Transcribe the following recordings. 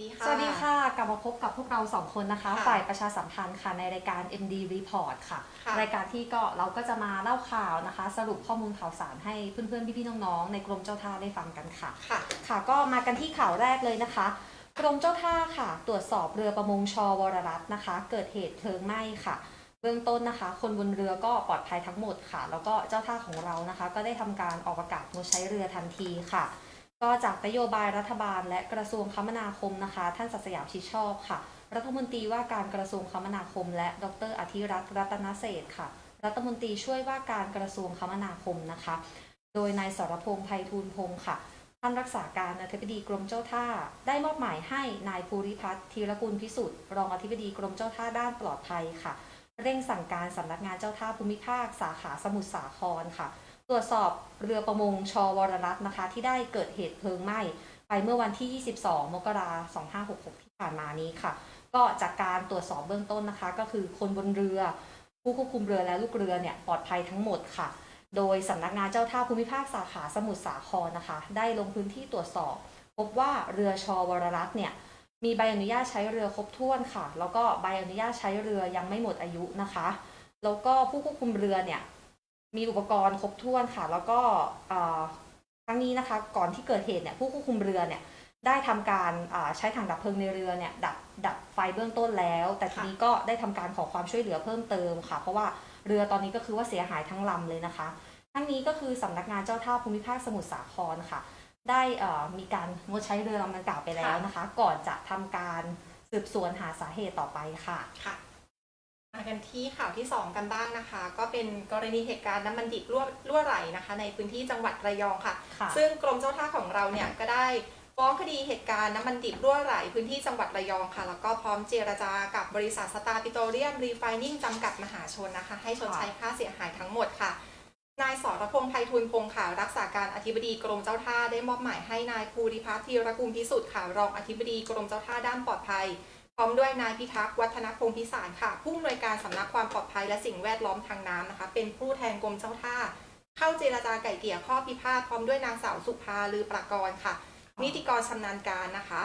ดีค่ะ สวัสดีค่ะ กลับมาพบกับพวกเราสองคนนะคะ ค่ะฝ่ายประชาสัมพันธ์ค่ะในรายการ MD Report ค่ะ ค่ะ รายการที่ก็เราก็จะมาเล่าข่าวนะคะ สรุปข้อมูลข่าวสารให้เพื่อนๆ พี่ๆ น้องๆ ในกรมเจ้าท่าได้ฟังกันค่ะ ค่ะ ค่ะก็มากันที่ข่าวแรกเลยนะคะ กรมเจ้าท่าค่ะ ตรวจสอบเรือประมงชวรรัตน์นะคะ เกิดเหตุเพลิงไหม้ค่ะ เบื้องต้นนะคะ คนบนเรือก็ปลอดภัยทั้งหมดค่ะ แล้วก็เจ้าท่าของเรานะคะ ก็ได้ทำการออกอากาศงดใช้เรือทันทีค่ะ ก็จากนโยบายรัฐบาลและกระทรวงคมนาคมนะคะ ท่านศัสยามชิดชอบค่ะ รัฐมนตรีว่าการกระทรวงคมนาคม และดรอธิรัตน์รัตนเศษค่ะ รัฐมนตรีช่วยว่าการกระทรวงคมนาคมนะคะ โดยนายสรพงษ์ไพฑูรย์พงศ์ค่ะท่านรักษาการอธิบดีกรมเจ้าท่า ได้มอบหมายให้นายภูริพัฒน์ธีรกุลพิสุทธิ์รองอธิบดีกรมเจ้าท่าด้านปลอดภัยค่ะ เร่งสั่งการสำนักงานเจ้าท่าภูมิภาค สาขาสมุทรสาครค่ะ ตรวจสอบเรือประมงชวรรัตน์นะคะ ที่ได้เกิดเหตุเพลิงไหม้ไปเมื่อวันที่ 22 มกราคม 2566 ที่ผ่านมานี้ค่ะ ก็จากการตรวจสอบเบื้องต้นนะคะ ก็คือคนบนเรือ ผู้ควบคุมเรือและลูกเรือเนี่ยปลอดภัยทั้งหมดค่ะ โดยสำนักงานเจ้าท่าภูมิภาคสาขาสมุทรสาครนะคะ ได้ลงพื้นที่ตรวจสอบ พบว่าเรือชวรรัตน์เนี่ยมีใบอนุญาตใช้เรือครบถ้วนค่ะ แล้วก็ใบอนุญาตใช้เรือยังไม่หมดอายุนะคะ แล้วก็ผู้ควบคุมเรือเนี่ย มีอุปกรณ์ครบถ้วนค่ะ แล้วก็เอ่อทั้งนี้นะคะ ก่อนที่เกิดเหตุเนี่ยผู้ควบคุมเรือเนี่ยได้ทำการอ่าใช้ถังดับเพลิงในเรือเนี่ยดับดับไฟเบื้องต้นแล้ว แต่ทีนี้ก็ได้ทำการขอความช่วยเหลือเพิ่มเติมค่ะ เพราะว่าเรือตอนนี้ก็คือว่าเสียหายทั้งลำเลยนะคะ ทั้งนี้ก็คือสำนักงานเจ้าท่าภูมิภาคสมุทรสาครค่ะ ได้เอ่อมีการงดใช้เรือลำดังกล่าวไปแล้วนะคะ ก่อนจะทำการสืบสวนหาสาเหตุต่อไปค่ะค่ะ มากันที่ข่าวที่ 2 กันบ้างนะคะ ก็เป็นกรณีเหตุการณ์น้ำมันดิบรั่วรั่วไหลนะคะ ในพื้นที่จังหวัดระยองค่ะ ค่ะ ซึ่งกรมเจ้าท่าของเราเนี่ยก็ได้ฟ้องคดีเหตุการณ์น้ำมันดิบรั่วไหลพื้นที่จังหวัดระยองค่ะ แล้วก็พร้อมเจรจากับบริษัทสตาร์ปิโตรเลียมรีไฟนิ่งจำกัดมหาชนนะคะ ให้ชดใช้ค่าเสียหายทั้งหมดค่ะ นายสรพงษ์ไพฑูรย์พงศ์ค่ะรักษาการอธิบดีกรมเจ้าท่าได้มอบหมายให้นายภูริพัฒน์ธีรกุลพิสุทธิ์ค่ะรองอธิบดีกรมเจ้าท่าด้านปลอดภัย พร้อมด้วยนายพิทักษ์วัฒนพงศ์พิสารค่ะ ผู้อำนวยการสำนักความปลอดภัยและสิ่งแวดล้อมทางน้ำนะคะ เป็นผู้แทนกรมเจ้าท่า เข้าเจรจาไก่เกลี่ยข้อพิพาทพร้อมด้วยนางสาวสุภาลือประกรณ์ค่ะ นิติกรชำนาญการนะคะ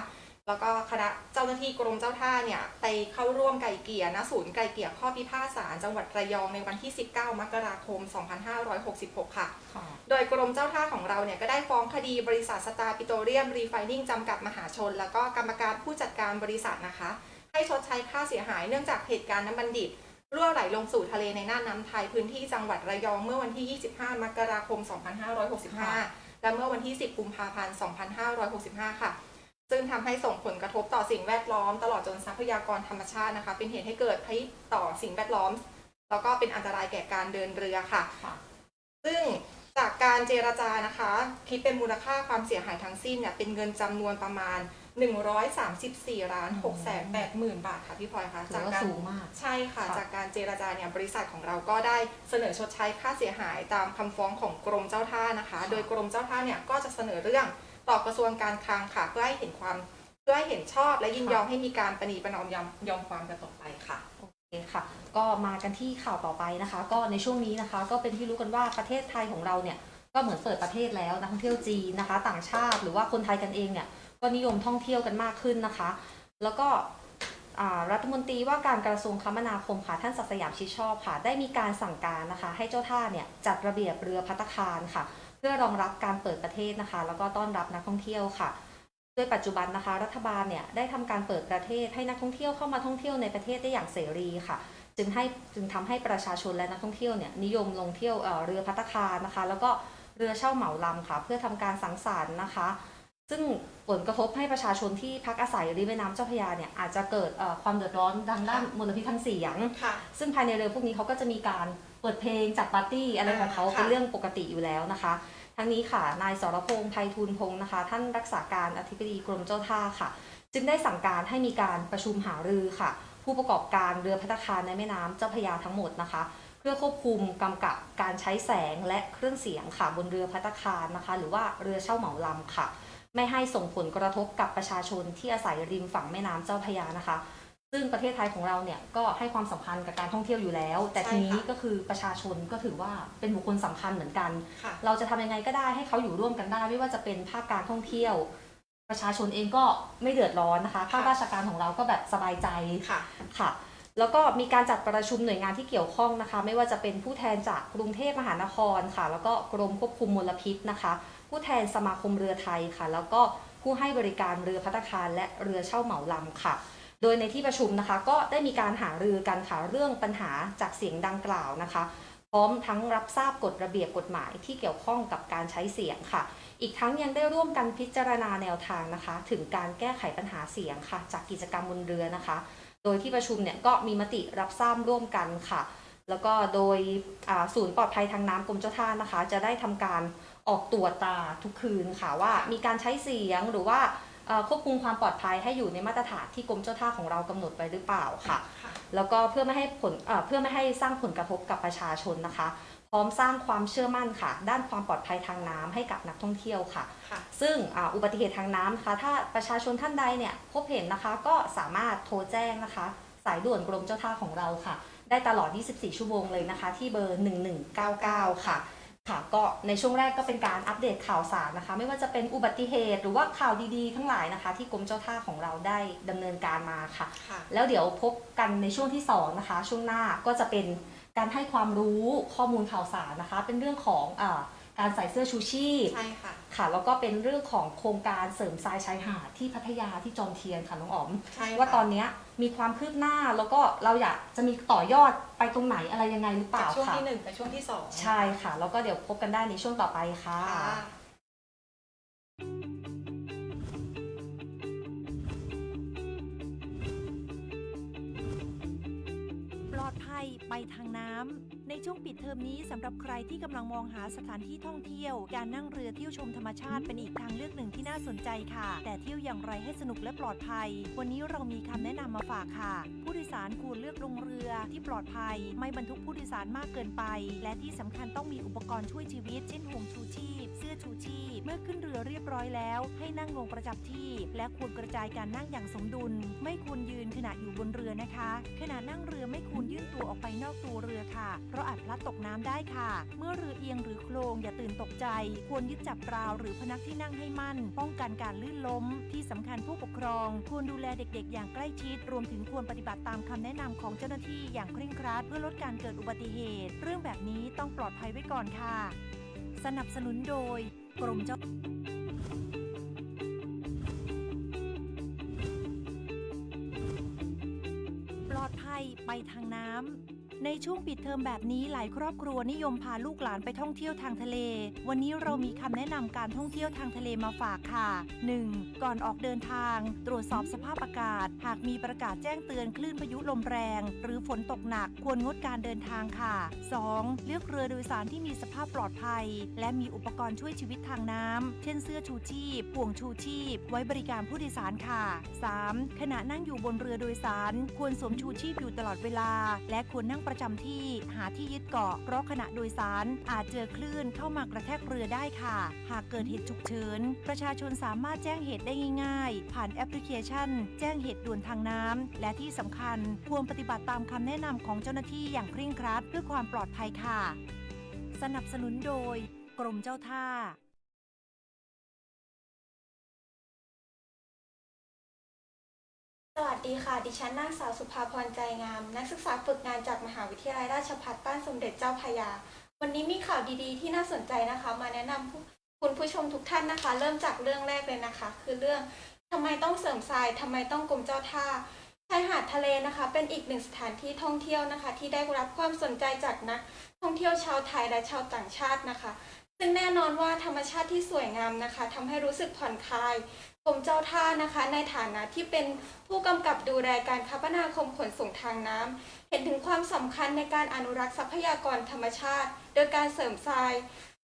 แล้วก็คณะเจ้าหน้าที่กรมเจ้าท่าเนี่ยไปเข้าร่วมไก่เกลี่ยณศูนย์ไก่เกลี่ยข้อพิพาทศาลจังหวัดระยองในวันที่ 19 มกราคม 2566ค่ะค่ะ โดยกรมเจ้าท่าของเราเนี่ยก็ได้ฟ้องคดีบริษัทสตาร์ปิโตรเลียมรีไฟนิ่งจำกัดมหาชน แล้วก็กรรมการผู้จัดการบริษัทนะคะ ให้ชดใช้ค่าเสียหายเนื่องจากเหตุการณ์น้ำมันดิบรั่วไหลลงสู่ทะเลในน่านน้ำไทยพื้นที่จังหวัดระยองเมื่อวันที่ 25 มกราคม 2565 และเมื่อวันที่ 10 กุมภาพันธ์ 2565 ค่ะ ซึ่งทำให้ส่งผลกระทบต่อสิ่งแวดล้อม ตลอดจนทรัพยากรธรรมชาตินะคะ เป็นเหตุให้เกิดภัยต่อสิ่งแวดล้อม แล้วก็เป็นอันตรายแก่การเดินเรือค่ะค่ะซึ่งจากการเจรจานะคะคิดเป็นมูลค่าความเสียหายทั้งสิ้นเนี่ยเป็นเงินจำนวนประมาณ 134ล้าน6แสน8หมื่นบาทค่ะพี่พลอยคะถืจากอว่าการสูงมากใช่ค่ะค่ะ จากการเจรจาเนี่ยบริษัทของเราก็ได้เสนอชดใช้ค่าเสียหายตามคำฟ้องของกรมเจ้าท่านะคะ โดยกรมเจ้าท่าเนี่ยก็จะเสนอเรื่อง ต่อกระทรวงการคลังค่ะ เพื่อให้เห็นความเพื่อให้เห็นชอบและยินยอมให้มีการประนีประนอมยอมยอมความกันต่อไปค่ะโอเคค่ะ ก็มากันที่ข่าวต่อไปนะคะ ก็ในช่วงนี้นะคะ ก็เป็นที่รู้กันว่าประเทศไทยของเราเนี่ยก็เหมือนเปิดประเทศแล้วนักท่องเที่ยวจีนนะคะ ต่างชาติหรือว่าคนไทยกันเองเนี่ยก็นิยมท่องเที่ยวกันมากขึ้นนะคะ แล้วก็อ่ารัฐมนตรีว่าการกระทรวงคมนาคมค่ะท่านศักดิ์สยามชิดชอบค่ะ ได้มีการสั่งการนะคะ ให้เจ้าท่าเนี่ยจัดระเบียบเรือพัตตาคารค่ะ เพื่อรองรับการเปิดประเทศนะคะ แล้วก็ต้อนรับนักท่องเที่ยวค่ะโดยปัจจุบันนะคะ รัฐบาลเนี่ยได้ทำการเปิดประเทศให้นักท่องเที่ยวเข้ามาท่องเที่ยวในประเทศได้อย่างเสรีค่ะ จึงให้จึงทำให้ประชาชนและนักท่องเที่ยวเนี่ยนิยมลงเที่ยวเอ่อเรือพัตตาคารนะคะ แล้วก็เรือเช่าเหมาลำค่ะ เพื่อทำการสังสรรค์นะคะ ซึ่งผลกระทบให้ประชาชนที่พักอาศัยริมแม่น้ำเจ้าพระยาเนี่ยอาจจะเกิดเอ่อความเดือดร้อนทางด้านมลพิษทางเสียงค่ะซึ่งภายในเรือพวกนี้เขาก็จะมีการเปิดเพลงจัดปาร์ตี้อะไรของเขาอ่าค่ะเป็นเรื่องปกติอยู่แล้วนะคะ ทั้งนี้ค่ะ นายสรพงษ์ไพฑูรย์พงศ์นะคะ ท่านรักษาการอธิบดีกรมเจ้าท่าค่ะ จึงได้สั่งการให้มีการประชุมหารือค่ะ ผู้ประกอบการเรือพัตคารในแม่น้ำเจ้าพระยาทั้งหมดนะคะ เพื่อควบคุมกำกับการใช้แสงและเครื่องเสียงค่ะบนเรือพัตคารนะคะ หรือว่าเรือเช่าเหมาลำค่ะ ไม่ให้ส่งผลกระทบกับประชาชนที่อาศัยริมฝั่งแม่น้ำเจ้าพระยานะคะ ซึ่งประเทศไทยของเราเนี่ยก็ให้ความสำคัญกับการท่องเที่ยวอยู่แล้ว แต่ใช่ทีนี้ค่ะก็คือประชาชนก็ถือว่าเป็นบุคคลสำคัญเหมือนกัน ค่ะ เราจะทำยังไงก็ได้ให้เขาอยู่ร่วมกันได้ ไม่ว่าจะเป็นภาคการท่องเที่ยว ประชาชนเองก็ไม่เดือดร้อนนะคะภาคราชการของเราก็แบบสบายใจ ค่ะ ค่ะ แล้วก็มีการจัดประชุมหน่วยงานที่เกี่ยวข้องนะคะ ไม่ว่าจะเป็นผู้แทนจากกรุงเทพมหานครค่ะ แล้วก็กรมควบคุมมลพิษนะคะ ผู้แทนสมาคมเรือไทยค่ะ แล้วก็ผู้ให้บริการเรือพัตตาคารและเรือเช่าเหมาลำค่ะ โดยในที่ประชุมนะคะ ก็ได้มีการหารือกันค่ะเรื่องปัญหาจากเสียงดังกล่าวนะคะ พร้อมทั้งรับทราบกฎระเบียบกฎหมายที่เกี่ยวข้องกับการใช้เสียงค่ะ อีกทั้งยังได้ร่วมกันพิจารณาแนวทางนะคะ ถึงการแก้ไขปัญหาเสียงค่ะ จากกิจกรรมบนเรือนะคะ โดยที่ประชุมเนี่ยก็มีมติรับทราบร่วมกันค่ะ แล้วก็โดยศูนย์ปลอดภัยทางน้ำกรมเจ้าท่านะคะ จะได้ทำการออกตรวจตาทุกคืนค่ะว่ามีการใช้เสียงหรือว่า ควบคุมความปลอดภัยให้อยู่ในมาตรฐานที่กรมเจ้าท่าของเรากำหนดไว้หรือเปล่าค่ะค่ะ แล้วก็เพื่อไม่ให้ผลเอ่อเพื่อไม่ให้สร้างผลกระทบกับประชาชนนะคะ พร้อมสร้างความเชื่อมั่นค่ะ ด้านความปลอดภัยทางน้ำให้กับนักท่องเที่ยวค่ะค่ะซึ่งอ่าอุบัติเหตุทางน้ำนะคะถ้าประชาชนท่านใดเนี่ยพบเห็นนะคะก็สามารถโทรแจ้งนะคะ สายด่วนกรมเจ้าท่าของเราค่ะ ได้ตลอด 24 ชั่วโมงเลยนะคะ ที่เบอร์ 1199 ค่ะ ค่ะก็ในช่วงแรกก็เป็นการอัปเดตข่าวสารนะคะ ไม่ว่าจะเป็นอุบัติเหตุหรือว่าข่าวดีๆ ทั้งหลายนะคะ ที่กรมเจ้าท่าของเราได้ดำเนินการมาค่ะ ค่ะแล้วเดี๋ยวพบกันในช่วงที่ 2 นะคะ ช่วงหน้าก็จะเป็นการให้ความรู้ข้อมูลข่าวสารนะคะ เป็นเรื่องของอา การใส่เสื้อชูชีพใช่ค่ะ ค่ะ แล้วก็เป็นเรื่องของโครงการเสริมทรายชายหาดที่พัทยาที่จอมเทียนค่ะน้องอ๋อม ใช่ค่ะ ว่าตอนเนี้ยมีความคืบหน้าแล้วก็เราอยากจะมีต่อยอดไปตรงไหนอะไรยังไงหรือเปจาล่ากช่วงค่ะ ที่หนึ่งไปช่วงที่สองใช่ค่ะ แล้วก็เดี๋ยวพบกันได้ในช่วงต่อไปค่ะ ค่ะ ปลอดภัยไปทางน้ำ ในช่วงปิดเทอมนี้สำหรับใครที่กำลังมองหาสถานที่ท่องเที่ยว การนั่งเรือเที่ยวชมธรรมชาติเป็นอีกทางเลือกหนึ่งที่น่าสนใจค่ะ แต่เที่ยวอย่างไรให้สนุกและปลอดภัย วันนี้เรามีคำแนะนำมาฝากค่ะ ผู้โดยสารควรเลือกลงเรือที่ปลอดภัย ไม่บรรทุกผู้โดยสารมากเกินไป และที่สำคัญต้องมีอุปกรณ์ช่วยชีวิต เช่นห่วงชูชีพ เสื้อชูชีพ เมื่อขึ้นเรือเรียบร้อยแล้ว ให้นั่งลงประจำที่ และควรกระจายการนั่งอย่างสมดุล ไม่ควรยืนขณะอยู่บนเรือนะคะ ขณะนั่งเรือไม่ควรยื่นตัวออกไปนอกตัวเรือค่ะ เพราะอาจพลัดตกน้ำได้ค่ะ เมื่อเรือเอียงหรือโคลงอย่าตื่นตกใจ ควรยึดจับราวหรือพนักที่นั่งให้มั่น ป้องกันการลื่นล้ม ที่สำคัญผู้ปกครอง ควรดูแลเด็กๆ อย่างใกล้ชิด รวมถึงควรปฏิบัติตามคำแนะนำของเจ้าหน้าที่อย่างเคร่งครัด เพื่อลดการเกิดอุบัติเหตุ เรื่องแบบนี้ต้องปลอดภัยไว้ก่อนค่ะ สนับสนุนโดย กรมเจ้าปลอดภัยไปทางน้ำ ในช่วงปิดเทอมแบบนี้หลายครอบครัวนิยมพาลูกหลานไปท่องเที่ยวทางทะเล วันนี้เรามีคำแนะนำการท่องเที่ยวทางทะเลมาฝากค่ะ 1. ก่อนออกเดินทาง ตรวจสอบสภาพอากาศ หากมีประกาศแจ้งเตือนคลื่นพายุลมแรง หรือฝนตกหนักควรงดการเดินทางค่ะ 2. เลือกเรือโดยสารที่มีสภาพปลอดภัย และมีอุปกรณ์ช่วยชีวิตทางน้ำเช่นเสื้อชูชีพห่วงชูชีพ ไว้บริการผู้โดยสารค่ะ 3. ขณะนั่งอยู่บนเรือโดยสาร ควรสวมชูชีพอยู่ตลอดเวลา และควรนั่งประจำที่ หาที่ยึดเกาะเพราะขณะโดยสาร อาจเจอคลื่นเข้ามากระแทกเรือได้ค่ะ หากเกิดเหตุฉุกเฉินประชาชนสามารถแจ้งเหตุได้ง่าย ๆ ผ่านแอปพลิเคชัน แจ้งเหตุด่วนทางน้ำและที่สำคัญควรปฏิบัติตามคำแนะนำของเจ้าหน้าที่อย่างเคร่งครัดเพื่อความปลอดภัยค่ะ สนับสนุนโดย กรมเจ้าท่า สวัสดีค่ะ ดิฉันนางสาวสุภาพรใจงาม นักศึกษาฝึกงานจากมหาวิทยาลัยราชภัฏบ้านสมเด็จเจ้าพยา วันนี้มีข่าวดีๆ ที่น่าสนใจนะคะ มาแนะนำผู้คุณผู้ชมทุกท่านนะคะ เริ่มจากเรื่องแรกเลยนะคะ คือเรื่องทำไมต้องเสริมทรายทำไมต้องกรมเจ้าท่าชายหาดทะเลนะคะ เป็นอีกหนึ่งสถานที่ท่องเที่ยวนะคะ ที่ได้รับความสนใจจากนัก ท่องเที่ยวชาวไทยและชาวต่างชาตินะคะ ซึ่งแน่นอนว่าธรรมชาติที่สวยงามนะคะทำให้รู้สึกผ่อนคลาย กรมเจ้าท่านะคะ ในฐานะที่เป็นผู้กำกับดูแลการคมนาคมขนส่งทางน้ำเห็นถึงความสำคัญในการอนุรักษ์ทรัพยากรธรรมชาติ โดยการเสริมทราย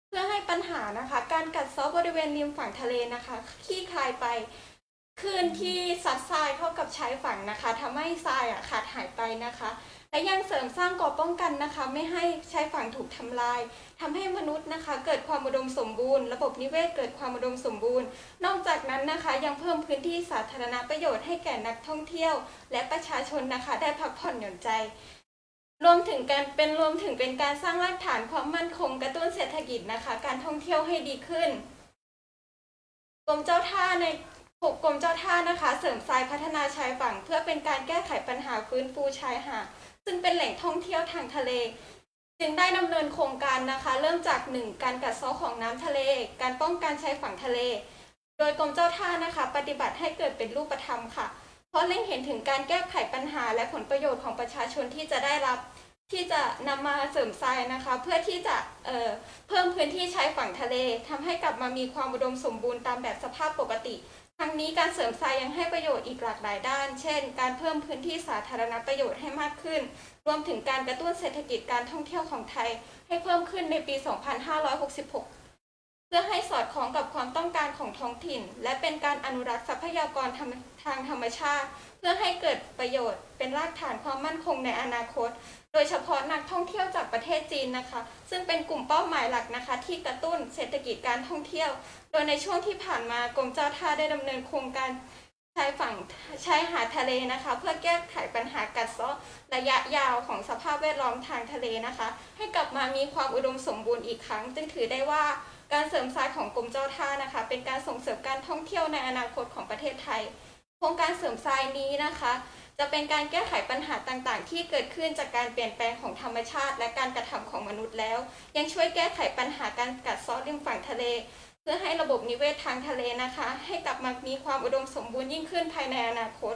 เพื่อให้ปัญหานะคะ การกัดเซาะบริเวณริมฝั่งทะเลนะคะขี้คลายไปคลื่นที่ซัดทรายเข้ากับชายฝั่งนะคะทำให้ทรายอะขาดหายไปนะคะ และยังเสริมสร้างกราะป้องกันนะคะ ไม่ให้ชายฝั่งถูกทำลายทำให้มนุษย์นะคะ เกิดความอุดมสมบูรณ์ ระบบนิเวศเกิดความอุดมสมบูรณ์ นอกจากนั้นนะคะยังเพิ่มพื้นที่สาธารณประโยชน์ให้แก่นักท่องเที่ยว และประชาชนนะคะได้พักผ่อนหย่อนใจรวมถึงการเป็นรวมถึงเป็นการสร้างรากฐานความมั่นคงกระตุ้นเศรษฐกิจนะคะ การท่องเที่ยวให้ดีขึ้นกรมเจ้าท่าในกรมเจ้าท่านะคะ เสริมทรายพัฒนาชายฝั่ง เพื่อเป็นการแก้ไขปัญหาฟื้นฟูชายหาด ซึ่งเป็นแหล่งท่องเที่ยวทางทะเล จึงได้ดำเนินโครงการนะคะ เริ่มจาก 1 การกัดเซาะของน้ำทะเล การป้องกันชายฝั่งทะเล โดยกรมเจ้าท่านะคะ ปฏิบัติให้เกิดเป็นรูปธรรมค่ะ เพราะเล็งเห็นถึงการแก้ไขปัญหาและผลประโยชน์ของประชาชนที่จะได้รับที่จะนำมาเสริมทรายนะคะ เพื่อที่จะเอ่อเพิ่มพื้นที่ใชายฝั่งทะเลทำให้กลับมามีความอุดมสมบูรณ์ตามแบบสภาพปกติ ทั้งนี้การเสริมทรายยังให้ประโยชน์อีกหลากหลายด้าน เช่น การเพิ่มพื้นที่สาธารณประโยชน์ให้มากขึ้น รวมถึงการกระตุ้นเศรษฐกิจการท่องเที่ยวของไทย ให้เพิ่มขึ้นในปี 2566 เพื่อให้สอดคล้องกับความต้องการของท้องถิ่น และเป็นการอนุรักษ์ทรัพยากรทางธรรมชาติ เพื่อให้เกิดประโยชน์เป็นรากฐานความมั่นคงในอนาคต โดยเฉพาะนักท่องเที่ยวจากประเทศจีนนะคะ ซึ่งเป็นกลุ่มเป้าหมายหลักนะคะ ที่กระตุ้นเศรษฐกิจการท่องเที่ยว โดยในช่วงที่ผ่านมากรมเจ้าท่าได้ดำเนินโครงการชายฝั่งชายหาดทะเลนะคะ เพื่อแก้ไขปัญหากัดเซาะระยะยาวของสภาพแวดล้อมทางทะเลนะคะ ให้กลับมามีความอุดมสมบูรณ์อีกครั้ง จึงถือได้ว่าการเสริมสร้างของกรมเจ้าท่านะคะ เป็นการส่งเสริมการท่องเที่ยวในอนาคตของประเทศไทย โครงการเสริมทรายนี้นะคะ จะเป็นการแก้ไขปัญหาต่างๆ ที่เกิดขึ้นจากการเปลี่ยนแปลงของธรรมชาติ และการกระทำของมนุษย์แล้ว ยังช่วยแก้ไขปัญหาการกัดเซาะริมฝั่งทะเล เพื่อให้ระบบนิเวศทางทะเลนะคะ ให้กลับมามีความอุดมสมบูรณ์ยิ่งขึ้นภายในอนาคต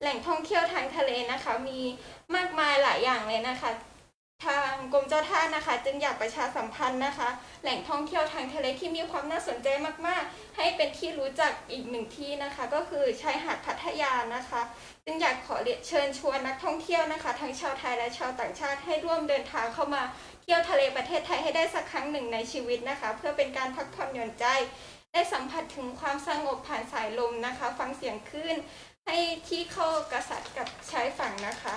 แหล่งท่องเที่ยวทางทะเลนะคะ มีมากมายหลายอย่างเลยนะคะ ทางกรมเจ้าท่านะคะ จึงอยากประชาสัมพันธ์นะคะ แหล่งท่องเที่ยวทางทะเลที่มีความน่าสนใจมากๆ ให้เป็นที่รู้จักอีกหนึ่งที่นะคะ ก็คือชายหาดพัทยานะคะ จึงอยากขอเรียนเชิญชวนนักท่องเที่ยวนะคะ ทั้งชาวไทยและชาวต่างชาติให้ร่วมเดินทางเข้ามาเที่ยวทะเลประเทศไทยให้ได้สักครั้งหนึ่งในชีวิตนะคะ เพื่อเป็นการพักผ่อนหย่อนใจ ได้สัมผัสถึงความสงบผ่านสายลมนะคะ ฟังเสียงคลื่นให้ที่เข้ากระสัดกับชายฝั่งนะคะ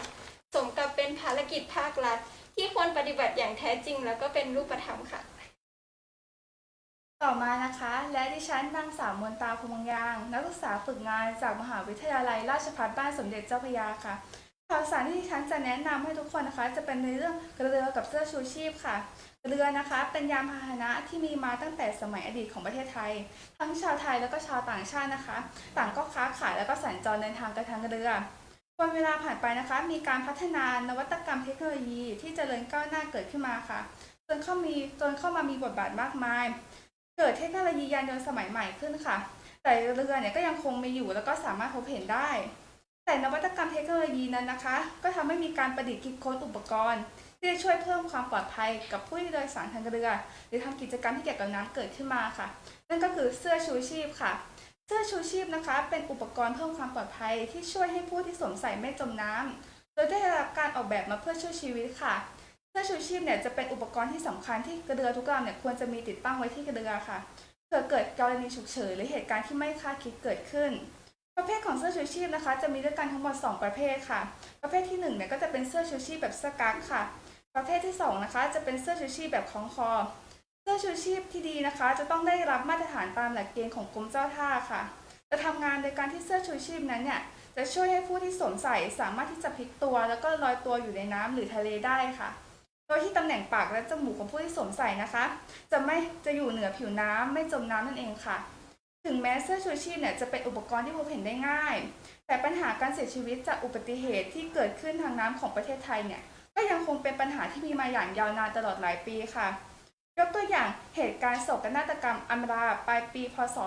สมกับเป็นภารกิจภาครัฐ ที่ควรปฏิบัติอย่างแท้จริง แล้วก็เป็นรูปธรรมค่ะ ต่อมานะคะ และดิฉันนางสาวมนตาพงยาง นักศึกษาฝึกงานจากมหาวิทยาลัยราชภัฏบ้านสมเด็จเจ้าพระยาค่ะข่าวสารที่ดิฉันจะแนะนำให้ทุกคนนะคะ จะเป็นในเรื่องเรือกับเสื้อชูชีพค่ะ เรือนะคะเป็นยานพาหนะที่มีมาตั้งแต่สมัยอดีตของประเทศไทย ทั้งชาวไทยแล้วก็ชาวต่างชาตินะคะ ต่างก็ค้าขายแล้วก็สัญจรเดินทางกันทางเรือ วันเวลาผ่านไปนะคะ มีการพัฒนานวัตกรรมเทคโนโลยีที่เจริญก้าวหน้าเกิดขึ้นมาค่ะจนเข้ามีจนเข้ามามีบทบาทมากมาย เกิดเทคโนโลยียานยนต์สมัยใหม่ขึ้นค่ะ แต่เรือเนี่ยก็ยังคงมีอยู่แล้วก็สามารถพบเห็นได้ แต่นวัตกรรมเทคโนโลยีนั้นนะคะ ก็ทำให้มีการประดิษฐ์คิดค้นอุปกรณ์ ที่จะช่วยเพิ่มความปลอดภัยกับผู้ที่โดยสารทางเรือ หรือทำกิจกรรมที่เกี่ยวกับน้ำเกิดขึ้นมาค่ะ นั่นก็คือเสื้อชูชีพค่ะ เสื้อชูชีพนะคะ เป็นอุปกรณ์เพิ่มความปลอดภัยที่ช่วยให้ผู้ที่สวมใส่ไม่จมน้ำโดยได้รับการออกแบบมาเพื่อช่วยชีวิตค่ะ เสื้อชูชีพเนี่ยจะเป็นอุปกรณ์ที่สำคัญที่กระเรือทุกลำเนี่ยควรจะมีติดตั้งไว้ที่กระเรือค่ะเผื่อเกิดกรณีฉุกเฉินหรือเหตุการณ์ที่ไม่คาดคิดเกิดขึ้น ประเภทของเสื้อชูชีพนะคะ จะมีด้วยกันทั้งหมด 2 ประเภทค่ะ ประเภทที่1เนี่ยก็จะเป็นเสื้อชูชีพแบบเสื้อกั๊กค่ะ ประเภทที่2นะคะจะเป็นเสื้อชูชีพแบบคล้องคอ สื้อชูชีพที่ดีนะคะ จะต้องได้รับมาตรฐานตามหลักเกณฑ์ของกรมเจ้าท่าค่ะ จะทำงานโดยการที่เสื้อชูชีพนั้นเนี่ยจะช่วยให้ผู้ที่สวมใส่สามารถที่จะพลิกตัว แล้วก็ลอยตัวอยู่ในน้ำหรือทะเลได้ค่ะ โดยที่ตำแหน่งปากและจมูกของผู้ที่สวมใส่นะคะ จะไม่จะอยู่เหนือผิวน้ำไม่จมน้ำนั่นเองค่ะ ถึงแม้เสื้อชูชีพเนี่ยจะเป็นอุปกรณ์ที่พบเห็นได้ง่าย แต่ปัญหาการเสียชีวิตจากอุบัติเหตุที่เกิดขึ้นทางน้ำของประเทศไทยเนี่ยก็ยังคงเป็นปัญหาที่มีมาอย่างยาวนานตลอดหลายปีค่ะ ยกตัวอย่างเหตุการณ์โศกนาฏกรรมอัมราปลายปีพศ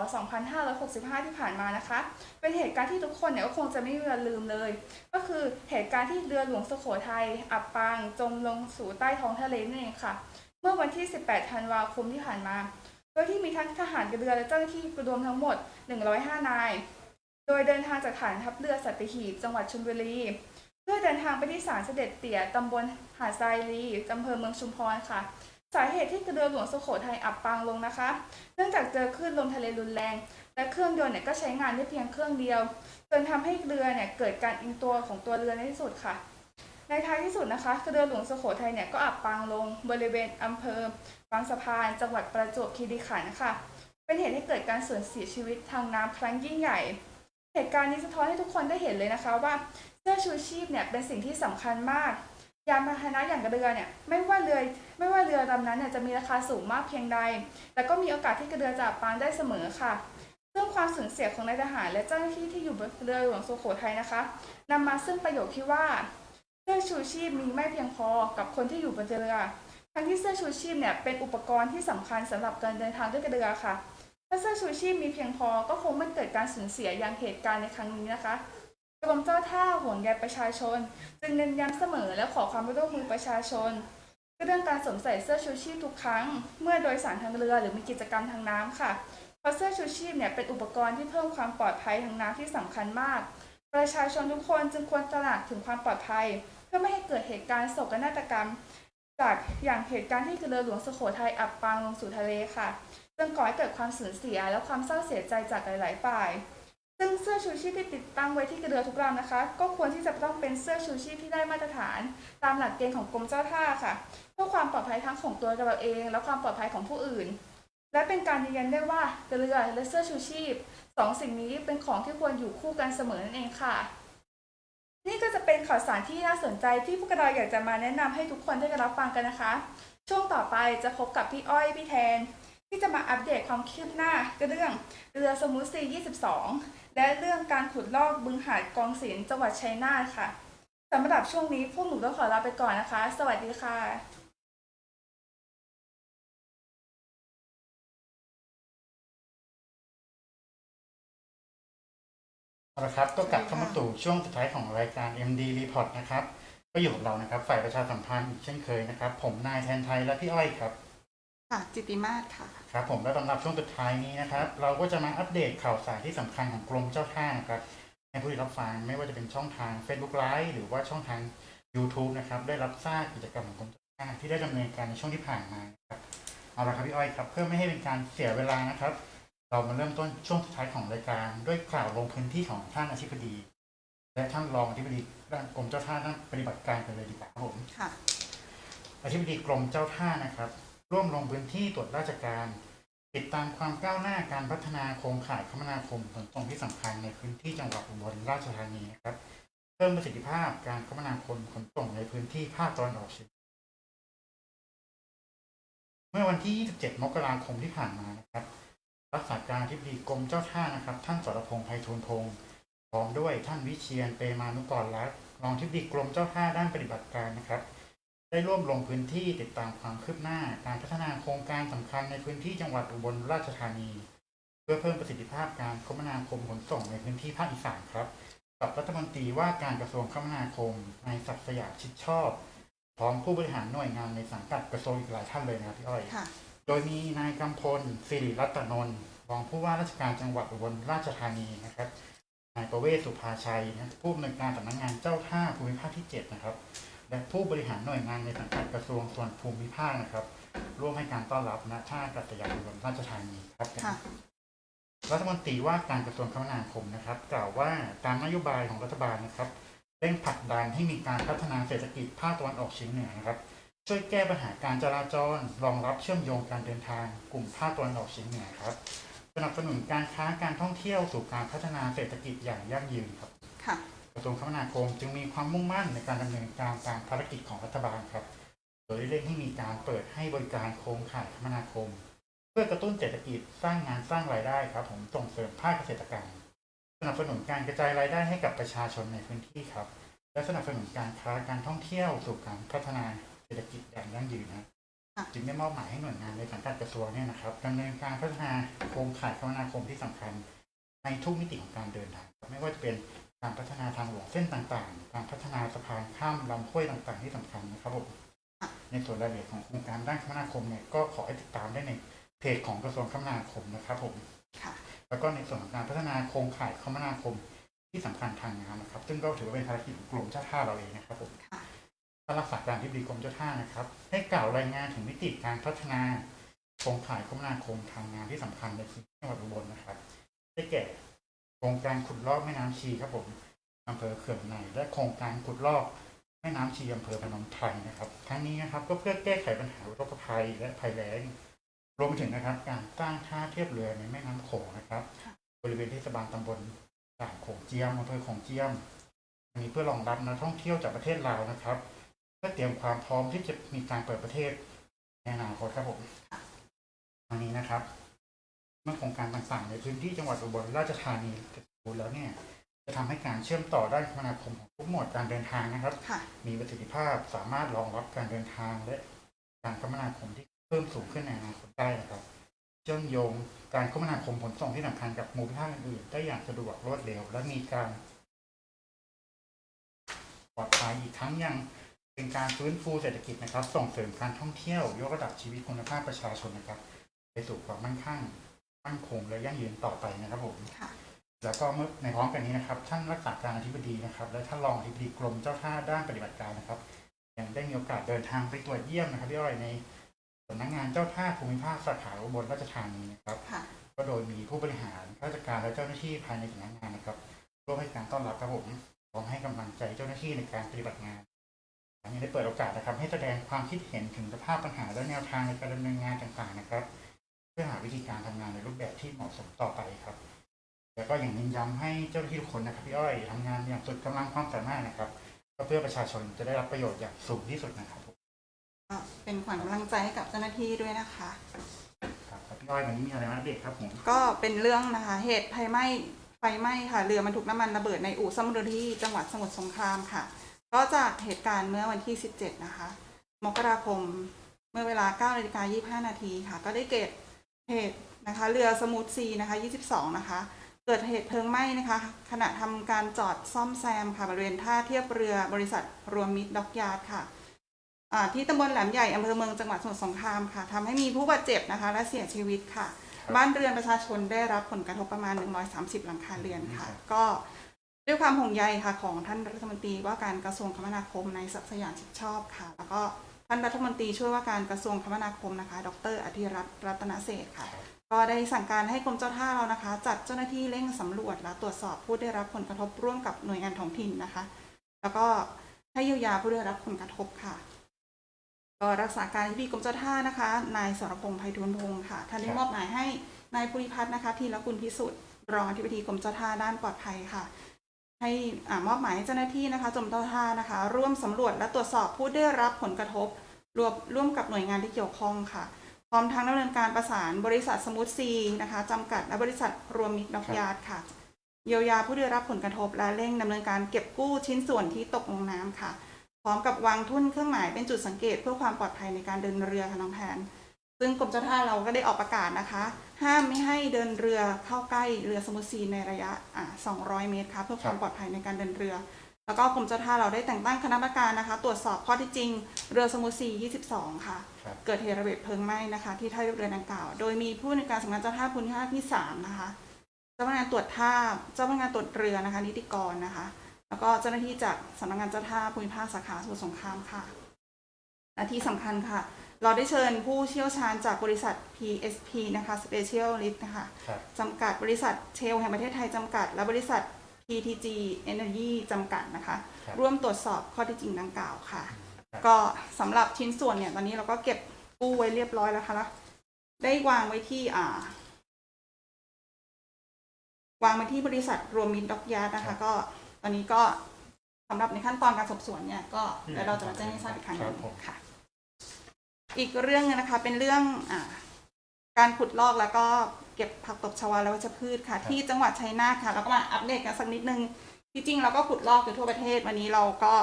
2565 ที่ผ่านมานะคะ เป็นเหตุการณ์ที่ทุกคนเนี่ยก็คงจะไม่มีวันลืมเลย ก็คือเหตุการณ์ที่เรือหลวงสุโขทัยอับปางจมลงสู่ใต้ท้องทะเลนั่นเองค่ะ เมื่อวันที่ 18 ธันวาคมที่ผ่านมา โดยที่มีทั้งทหารเรือและเจ้าหน้าที่รวมทั้งหมด 105 นาย โดยเดินทางจากฐานทัพเรือสัตหีบจังหวัดชลบุรี เพื่อเดินทางไปที่ศาลเสด็จเตี่ยตำบลหาดทรายรีอำเภอเมืองชุมพรค่ะ สาเหตุที่เรือหลวงสุโขทัยอับปางลงนะคะ เนื่องจากเจอคลื่นลมทะเลรุนแรง และเครื่องยนต์เนี่ยก็ใช้งานได้เพียงเครื่องเดียว จนทำให้เรือเนี่ยเกิดการอิงตัวของตัวเรือในที่สุดค่ะ ในท้ายที่สุดนะคะเรือหลวงสุโขทัยเนี่ยก็อับปางลง บริเวณอำเภอบางสะพาน จังหวัดประจวบคีรีขันธ์ค่ะ เป็นเหตุให้เกิดการสูญเสียชีวิตทางน้ำครั้งยิ่งใหญ่ เหตุการณ์นี้สะท้อนให้ทุกคนได้เห็นเลยนะคะว่าเสื้อชูชีพเนี่ยเป็นสิ่งที่สำคัญมาก ยานพาหนะอย่างเรือเนี่ยไม่ว่าเรือไม่ว่าเรือลำนั้นเนี่ยจะมีราคาสูงมากเพียงใด แต่ก็มีโอกาสที่กระเรือจะปางได้เสมอค่ะซึ่งความสูญเสียของนายทหารและเจ้าหน้าที่ที่อยู่บนเรือหลวงสุโขทัยนะคะนำมาซึ่งประโยคที่ว่าเสื้อชูชีพมีไม่เพียงพอกับคนที่อยู่บนเรือ ทั้งที่เสื้อชูชีพเนี่ยเป็นอุปกรณ์ที่สำคัญสำหรับการเดินทางด้วยกระเรือค่ะ ถ้าเสื้อชูชีพมีเพียงพอก็คงไม่เกิดการสูญเสียอย่างเหตุการณ์ในครั้งนี้นะคะ กรมเจ้าท่าห่วงใยประชาชน จึงเน้นย้ำเสมอและขอความร่วมมือประชาชนเรื่องการสวมใส่เสื้อชูชีพทุกครั้ง เมื่อโดยสารทางเรือหรือมีกิจกรรมทางน้ำค่ะ เพราะเสื้อชูชีพเนี่ยเป็นอุปกรณ์ที่เพิ่มความปลอดภัยทางน้ำที่สำคัญมาก ประชาชนทุกคนจึงควรตระหนักถึงความปลอดภัย เพื่อไม่ให้เกิดเหตุการณ์โศกนาฏกรรม จากอย่างเหตุการณ์ที่เรือหลวงสุโขทัยอับปางลงสู่ทะเลค่ะ จึงก่อให้เกิดความสูญเสียและความเศร้าเสียใจจากหลาย ๆ ฝ่าย ซึ่งเสื้อชูชีพที่ติดตั้งไว้ที่เรือทุกลำนะคะ ก็ควรที่จะต้องเป็นเสื้อชูชีพที่ได้มาตรฐาน ตามหลักเกณฑ์ของกรมเจ้าท่าค่ะเพื่อความปลอดภัยทั้งของตัวเราเอง และความปลอดภัยของผู้อื่น และเป็นการยืนยันได้ว่าเรือและเสื้อชูชีพสองสิ่งนี้เป็นของที่ควรอยู่คู่กันเสมอนั่นเองค่ะ นี่ก็จะเป็นข่าวสารที่น่าสนใจที่พวกเราอยากจะมาแนะนำให้ทุกคนได้รับฟังกันนะคะ ช่วงต่อไปจะพบกับพี่อ้อยพี่แทน ที่จะมาอัปเดตความคืบหน้าเรื่องเรือสมุทรซี 22 และเรื่องการขุดลอกบึงหาดกองศิลจังหวัดชัยนาทค่ะสำหรับช่วงนี้พวกหนูต้องขอลาไปก่อนนะคะ สวัสดีค่ะเอาละครับก็กลับเข้ามาสู่ช่วงสุดท้ายของรายการ MD Report นะครับ ก็อยู่กับเรานะครับ ฝ่ายประชาสัมพันธ์อีกเช่นเคยนะครับ ผมนายแทนไทยและพี่อ้อยครับ ค่ะจิตติมาศค่ะ ครับผมและสำหรับช่วงสุดท้ายนี้นะครับ เราก็จะมาอัปเดตข่าวสารที่สำคัญของกรมเจ้าท่านะครับให้ผู้ที่รับฟังไม่ว่าจะเป็นช่องทาง Facebook Live หรือว่าช่องทาง YouTube นะครับ ได้รับทราบกิจกรรมของกรมเจ้าท่าที่ได้ดำเนินการในช่วงที่ผ่านมานะครับเอาละครับพี่อ้อยครับ เพื่อไม่ให้เป็นการเสียเวลานะครับ เรามาเริ่มต้นช่วงสุดท้ายของรายการด้วยข่าวลงพื้นที่ของท่านอธิบดี และท่านรองอธิบดีด้านกรมเจ้าท่าด้านปฏิบัติการกันเลยดีกว่าครับผมค่ะ อธิบดีกรมเจ้าท่านะครับ ร่วมลงพื้นที่ตรวจราชการ ติดตามความก้าวหน้าการพัฒนาโครงข่ายคมนาคมขนส่งที่สำคัญในพื้นที่จังหวัดอุบลราชธานีนะครับ เพิ่มประสิทธิภาพการคมนาคมขนส่งในพื้นที่ภาคตะวันออกเฉียงเมื่อวันที่ 27 มกราคมที่ผ่านมานะครับรักษาการอธิบดีกรมเจ้าท่านะครับ ท่านสรพงษ์ไพฑูรย์พงศ์พร้อมด้วยท่านวิเชียนเปมานุกรรัตน์รองอธิบดีกรมเจ้าท่าด้านปฏิบัติการนะครับ ได้ร่วมลงพื้นที่ติดตามความคืบหน้าการพัฒนาโครงการสำคัญในพื้นที่จังหวัดอุบลราชธานี เพื่อเพิ่มประสิทธิภาพการคมนาคมขนส่งในพื้นที่ภาคอีสานครับ กับรัฐมนตรีว่าการกระทรวงคมนาคมนายศักดิ์สยามชิดชอบ พร้อมผู้บริหารหน่วยงานในสังกัดกระทรวงอีกหลายท่านเลยนะครับพี่อ้อยค่ะโดยมีนายกำพลสิริรัตนนท์รองผู้ว่าราชการจังหวัดอุบลราชธานีนะครับนายประเวศสุภาชัยนะผู้อำนวยการสำนักงานเจ้าท่าภูมิภาคที่ 7 นะครับ และผู้บริหารหน่วยงานในสังกัดกระทรวงส่วนภูมิภาคนะครับ ร่วมให้การต้อนรับณท่าอากาศยานอุบลราชธานีครับค่ะรัฐมนตรีว่าการกระทรวงคมนาคมนะครับ กล่าวว่าตามนโยบายของรัฐบาลนะครับเร่งผลักดันให้มีการพัฒนาเศรษฐกิจภาคตะวันออกเฉียงเหนือนะครับ ช่วยแก้ปัญหาการจราจรรองรับเชื่อมโยงการเดินทางกลุ่มภาคตะวันออกเฉียงเหนือครับสนับสนุนการค้าการท่องเที่ยวสู่การพัฒนาเศรษฐกิจอย่างยั่งยืนครับค่ะ กระทรวงคมนาคมจึงมีความมุ่งมั่นในการดำเนินการตามภารกิจของรัฐบาลครับ โดยเร่งให้มีการเปิดให้บริการโครงข่ายคมนาคม เพื่อกระตุ้นเศรษฐกิจสร้างงานสร้างรายได้ครับ ผมส่งเสริมภาคเกษตรกรรมสนับสนุนการกระจายรายได้ให้กับประชาชนในพื้นที่ครับ และสนับสนุนการค้าการท่องเที่ยวสู่การพัฒนาเศรษฐกิจอย่างยั่งยืนนะค่ะจึงได้มอบหมายให้หน่วยงานในสังกัดกระทรวงเนี่ยนะครับดำเนินการพัฒนาโครงข่ายคมนาคมที่สำคัญ ในทุกมิติของการเดินทางครับไม่ว่าจะเป็น การพัฒนาทางหลวงเส้นต่างๆ การพัฒนาสะพานข้ามลำห้วยต่างๆ ที่สำคัญนะครับผมในส่วนรายละเอียดของโครงการด้านคมนาคมเนี่ยก็ขอให้ติดตามได้ในเพจของกระทรวงคมนาคมนะครับผมค่ะแล้วก็ในส่วนของการพัฒนาโครงข่ายคมนาคมที่สำคัญทางน้ำนะครับ ซึ่งก็ถือว่าเป็นภารกิจของกรมเจ้าท่าเราเองนะครับผมค่ะท่านรักษาการที่ดีกรมเจ้าท่านะครับ ให้กล่าวรายงานถึงมิติการพัฒนาโครงข่ายคมนาคมทางน้ำที่สำคัญในพื้นที่จังหวัดอุบลนะครับ ได้แก่โครงการขุดลอกแม่น้ำชีครับผมอำเภอเขื่อนในและโครงการขุดลอกแม่น้ำชีอำเภอพนมไพรนะครับทั้งนี้นะครับก็เพื่อแก้ไขปัญหาอุทกภัยและภัยแล้งรวมไปถึงนะครับ การสร้างท่าเทียบเรือในแม่น้ำโขงนะครับ บริเวณเทศบาลตำบลด่านโขงเจียมอำเภอโขงเจียมอันนี้เพื่อรองรับนักท่องเที่ยวจากประเทศลาวนะครับเพื่อเตรียมความพร้อมที่จะมีการเปิดประเทศในอนาคตครับผมอันนี้นะครับ เมื่อโครงการต่างๆ ในพื้นที่จังหวัดอุบลราชธานีเสร็จสมบูรณ์แล้วเนี่ยจะทำให้การเชื่อมต่อด้านคมนาคมของทุกโหมดการเดินทางนะครับค่ะมีประสิทธิภาพสามารถรองรับการเดินทางและการคมนาคมที่เพิ่มสูงขึ้นในอนาคตได้นะครับ เชื่อมโยงการคมนาคมขนส่งที่สำคัญกับหมู่ภาคอื่นๆได้อย่างสะดวกรวดเร็ว และมีการปลอดภัยอีกทั้งยังเป็นการฟื้นฟูเศรษฐกิจนะครับ ส่งเสริมการท่องเที่ยวยกระดับชีวิตคุณภาพประชาชนนะครับ ไปสู่ความมั่งคั่ง มั่นคงและยั่งยืนต่อไปนะครับผมค่ะแล้วก็เมื่อในพร้อมกันนี้นะครับ ท่านรักษาการอธิบดีนะครับ และท่านรองอธิบดีกรมเจ้าท่าด้านปฏิบัติการนะครับยังได้มีโอกาสเดินทางไปตรวจเยี่ยมนะครับพี่อ้อยในสำนักงานเจ้าท่าภูมิภาคสาขาอุบลราชธานีนะครับค่ะก็โดยมีผู้บริหารข้าราชการและเจ้าหน้าที่ภายในสำนักงานนะครับร่วมให้การต้อนรับครับผมพร้อมให้กำลังใจเจ้าหน้าที่ในการปฏิบัติงานอันนี้ได้เปิดโอกาสนะครับ ให้แสดงความคิดเห็นถึงสภาพปัญหาและแนวทางในการดำเนินงานต่างๆนะครับ เพื่อหาวิธีการทำงานในรูปแบบที่เหมาะสมต่อไปครับ แล้วก็อย่างเน้นย้ำให้เจ้าหน้าที่ทุกคนนะครับพี่อ้อยทำงานอย่างสุดกำลังความสามารถนะครับก็เพื่อประชาชนจะได้รับประโยชน์อย่างสูงที่สุดนะครับผมก็เป็นขวัญกำลังใจให้กับเจ้าหน้าที่ด้วยนะคะครับครับพี่อ้อยวันนี้มีอะไรมาอัปเดตครับผมก็เป็นเรื่องนะคะเหตุไฟไหม้ไฟไหม้ค่ะเรือบรรทุกน้ำมันระเบิดในอู่ซ่อมเรือที่จังหวัดสมุทรสงครามค่ะ ก็จากเหตุการณ์เมื่อวันที่ 17 นะคะ มกราคมเมื่อเวลา9นาฬิกา25นาทีค่ะ ก็ได้เกิด เหตุนะคะเรือสมูทซีนะคะ22 นะคะ เกิดเหตุเพลิงไหม้นะคะ ขณะทำการจอดซ่อมแซมค่ะบริเวณท่าเทียบเรือบริษัทรวมมิตรด็อกยาร์ดค่ะอ่าที่ตำบลแหลมใหญ่อำเภอเมืองจังหวัดสมุทรสงครามค่ะทำให้มีผู้บาดเจ็บนะคะ และเสียชีวิตค่ะ บ้านเรือนประชาชนได้รับผลกระทบประมาณ 130 หลังคาเรือนค่ะ ก็ด้วยความห่วงใยค่ะของท่านรัฐมนตรีว่าการกระทรวงคมนาคมในศักดิ์สยามชิดชอบค่ะ แล้วก็ ท่านรัฐมนตรีช่วยว่าการกระทรวงคมนาคมนะคะ ดรอธิรัตน์รัตนเศษค่ะ ก็ได้สั่งการให้กรมเจ้าท่าเรานะคะ จัดเจ้าหน้าที่เร่งสำรวจและตรวจสอบผู้ได้รับผลกระทบร่วมกับหน่วยงานท้องถิ่นนะคะ แล้วก็ให้เยียวยาผู้ได้รับผลกระทบค่ะก็รักษาการที่กรมเจ้าท่านะคะ นายสรพงษ์ไพฑูรย์พงศ์ค่ะ ท่านได้มอบหมายให้นายภูริพัฒน์นะคะ ทีละกุลพิสุทธิ์รองอธิบดีกรมเจ้าท่าด้านปลอดภัยค่ะ ให้อมอบหมายให้เจ้าหน้าที่นะคะกรมเจ้าท่านะคะ ร่วมสำรวจและตรวจสอบผู้ได้รับผลกระทบรวมร่วมกับหน่วยงานที่เกี่ยวข้องค่ะ พร้อมทั้งดำเนินการประสานบริษัทสมูทซีนะคะจำกัดและบริษัทรวมมิตรดอกยาร์ดค่ะ เยียวยาผู้ได้รับผลกระทบและเร่งดำเนินการเก็บกู้ชิ้นส่วนที่ตกลงน้ำค่ะ พร้อมกับวางทุ่นเครื่องหมายเป็นจุดสังเกตเพื่อความปลอดภัยในการเดินเรือค่ะน้องแพน ซึ่งกรมเจ้าท่าเราก็ได้ออกประกาศนะคะ ห้ามไม่ให้เดินเรือเข้าใกล้เรือสมุทรซีในระยะอ่า200 เมตรค่ะเพื่อความปลอดภัยในการเดินเรือ แล้วก็กรมเจ้าท่าเราได้แต่งตั้งคณะกรรมการนะคะ ตรวจสอบข้อที่จริงเรือสมุทรซี22 ค่ะ ครับเกิดเหตุระเบิดเพลิงไหม้นะคะ ที่ท่าเรือดังกล่าว โดยมีผู้ในวยการสำนักงานเจ้าท่าภูมิภาคที่ 3 นะคะ เจ้าพนักงานตรวจท่า เจ้าพนักงานตรวจเรือนะคะ นิติกรนะคะ แล้วก็เจ้าหน้าที่จากสำนักงานเจ้าท่าภูมิภาคสาขาสมุทรสงครามค่ะและที่สำคัญค่ะ เราได้เชิญผู้เชี่ยวชาญจากบริษัท PSP นะคะ Specialist นะคะครับ จำกัดบริษัทเชลแห่งประเทศไทยจำกัด และบริษัท PTG Energy จำกัดนะคะ ครับ ร่วมตรวจสอบข้อเที่จริงดังกล่าวค่ะครับก็สำหรับชิ้นส่วนเนี่ย ตอนนี้เราก็เก็บกู้ไว้เรียบร้อยแล้วค่ะแล้วได้วางไว้ที่อ่า วางไว้ที่บริษัทรวมมิตรด็อกยาร์ดนะคะก็ตอนนี้ก็สำหรับในขั้นตอนการสอบสวนเนี่ย ก็เดี๋ยวเราจะมาแจ้งให้ทราบอีกครั้งหนึงค่ะ อีกเรื่องหนึงนะคะเป็นเรื่องอ่าการขุดลอกแล้วก็เก็บผักตบชวาและวัชพืชค่ะ ที่จังหวัดชัยนาทค่ะแล้วก็มาอัปเดตกันสักนิดนึงที่จริงเราก็ขุดลอกอยู่ทั่วประเทศวันนี้เราก็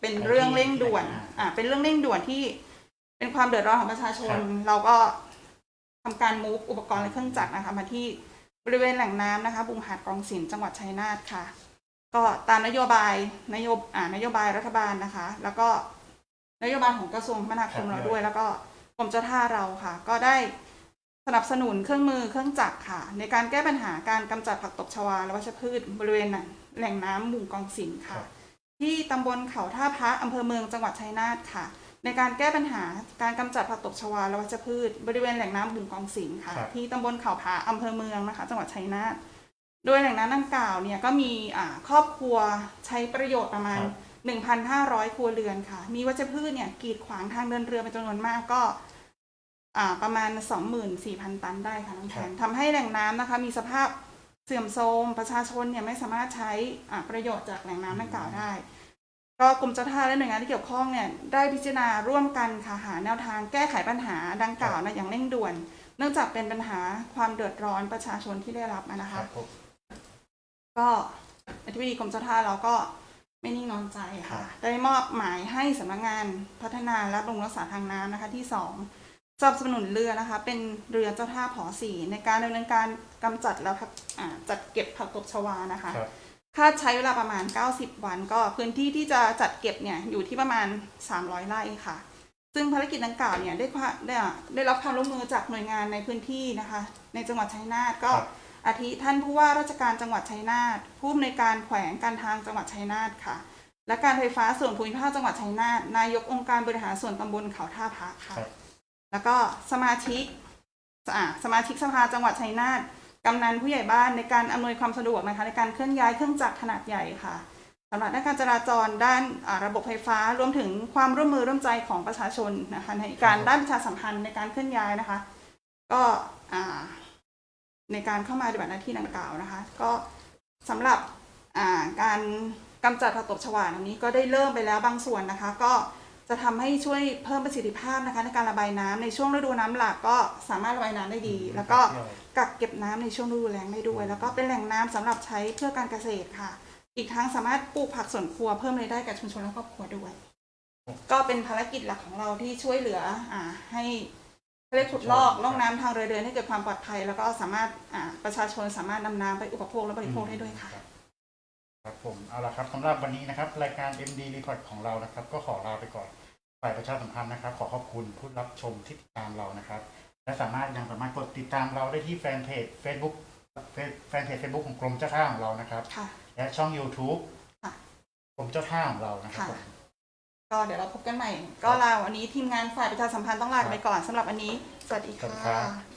เป็นเรื่องเร่งด่วนอ่าเป็นเรื่องเร่งด่วนที่เป็นความเดือดร้อนของประชาชน เราก็ทำการมูฟอุปกรณ์และเครื่องจักรนะคะ มาที่บริเวณแหล่งน้ำนะคะ บุงหาดกองสินจังหวัดชัยนาทค่ะ ก็ตามนโยบายนโยบอ่านโยบายรัฐบาลนะคะ แล้วก็ นโยบายของกระทรวงคมนาคมเราด้วย แล้วก็กรมเจ้าท่าเราค่ะ ก็ได้สนับสนุนเครื่องมือเครื่องจักรค่ะ ในการแก้ปัญหาการกำจัดผักตบชวาและวัชพืชบริเวณแหล่งน้ำบุงกองสินค่ะ ที่ตำบลเขาท่าพระอำเภอเมืองจังหวัดชัยนาทค่ะ ในการแก้ปัญหาการกำจัดผักตบชวาและวัชพืชบริเวณแหล่งน้ำบุงกองสิงค่ะครับที่ตำบลเขาพระอำเภอเมืองนะคะ จังหวัดชัยนาทโดยแหล่งน้ำดังกล่าวเนี่ยก็มีอ่าครอบครัวใช้ประโยชน์ประมาณ 1,500 ครัวเรือนค่ะ มีวัชพืชเนี่ยกีดขวางทางเดินเรือเป็นจำนวนมากก็อ่าประมาณ 24,000 ตันได้ค่ะน้องแทนทำให้แหล่งน้ำนะคะ มีสภาพเสื่อมโทรมประชาชนเนี่ยไม่สามารถใช้อ่าประโยชน์จากแหล่งน้ำดังกล่าวได้ ก็กรมเจ้าท่าและหน่วยงานที่เกี่ยวข้องเนี่ยได้พิจารณาร่วมกันค่ะหาแนวทางแก้ไขปัญหาดังกล่าวนะอย่างเร่งด่วน เนื่องจากเป็นปัญหาความเดือดร้อนประชาชนที่ได้รับอะนะครัคะบผมก็อธิบดีกรมเจ้าท่าเราก็ ไม่นิ่งนอนใจครัค่ะบได้มอบหมายให้สำนักงานพัฒนาและบำรุงรักษาทางน้ำนะคะที่สองสนับสนุนเรือนะคะ เป็นเรือเจ้าท่าผอสี่ในการดำเนินการกำจัดแล้วอ่าจัดเก็บผักตบชวานะคะครับคาดใช้เวลาประมาณ 90 วัน ก็พื้นที่ที่จะจัดเก็บเนี่ยอยู่ที่ประมาณ 300 ไร่ค่ะ ซึ่งภารกิจดังกล่าวเนี่ยได้ความได้ได้รับความร่วมมือจากหน่วยงานในพื้นที่นะคะ ในจังหวัดชัยนาทก็ครับ อาทิท่านผู้ว่าราชการจังหวัดชัยนาทผู้อำนวยการแขวงการทางจังหวัดชัยนาทค่ะ และการไฟฟ้าส่วนภูมิภาคจังหวัดชัยนาทนายกองค์การบริหารส่วนตำบลเขาท่าพระค่ะ ครับ แล้วก็สมาชิกอ่าสมาชิกสภาจังหวัดชัยนาทกำนันผู้ใหญ่บ้านในการอำนวยความสะดวกนะคะ ในการเคลื่อนย้ายเครื่องจักรขนาดใหญ่ค่ะสำหรับด้านการจราจรด้านอ่าระบบไฟฟ้ารวมถึงความร่วมมือร่วมใจของประชาชนนะคะในการด้านประชาสัมพันธ์ในการเคลื่อนย้ายนะคะ ก็อ่า ในการเข้ามาปฏิบัติหน้าที่ดังกล่าวนะคะ ก็สำหรับาการกำจัดผักตบชวาอันนี้ก็ได้เริ่มไปแล้วบางส่วนนะคะ ก็จะทำให้ช่วยเพิ่มประสิทธิภาพนะคะ ในการระบายน้ำในช่วงฤดูน้ำหลากก็สามารถระบายน้ำได้ดี แล้วก็กักเก็บน้ำในช่วงฤดูแล้งได้ด้วย แล้วก็เป็นแหล่งน้ำสำหรับใช้เพื่อการเกษตรค่ะ อีกทั้งสามารถปลูกผักสวนครัวเพิ่มรายได้แก่ชุมชนและครอบครัวด้วย ก็เป็นภารกิจหลักของเราที่ช่วยเหลืออ่าให้ เขาเรียกขุดลอกล่องน้ำทางเรือเดินให้เกิดความปลอดภัย แล้วก็สามารถอ่าประชาชนสามารถนำน้ำไปอุปโภคและบริโภคได้ด้วยค่ะครับผมเอาละครับสำหรับวันนี้นะครับ รายการ MD Report ของเรานะครับ ก็ขอลาไปก่อนฝ่ายประชาสัมพันธ์นะครับ ขอขอบคุณผู้รับชมที่ติดตามเรานะครับ และสามารถยังสามารถกดติดตามเราได้ที่แฟนเพจ Facebook เฟซแฟนเพจ Facebook ของกรมเจ้าท่าของเรานะครับ ค่ะ และช่อง YouTube ค่ะ กรมเจ้าท่าของเรานะครับค่ะ ผม ก็เดี๋ยวเราพบกันใหม่ ก็ลาวันนี้ทีมงานฝ่ายประชาสัมพันธ์ต้องลาไปก่อนสำหรับวันนี้ สวัสดีสวัสดีค่ะครับ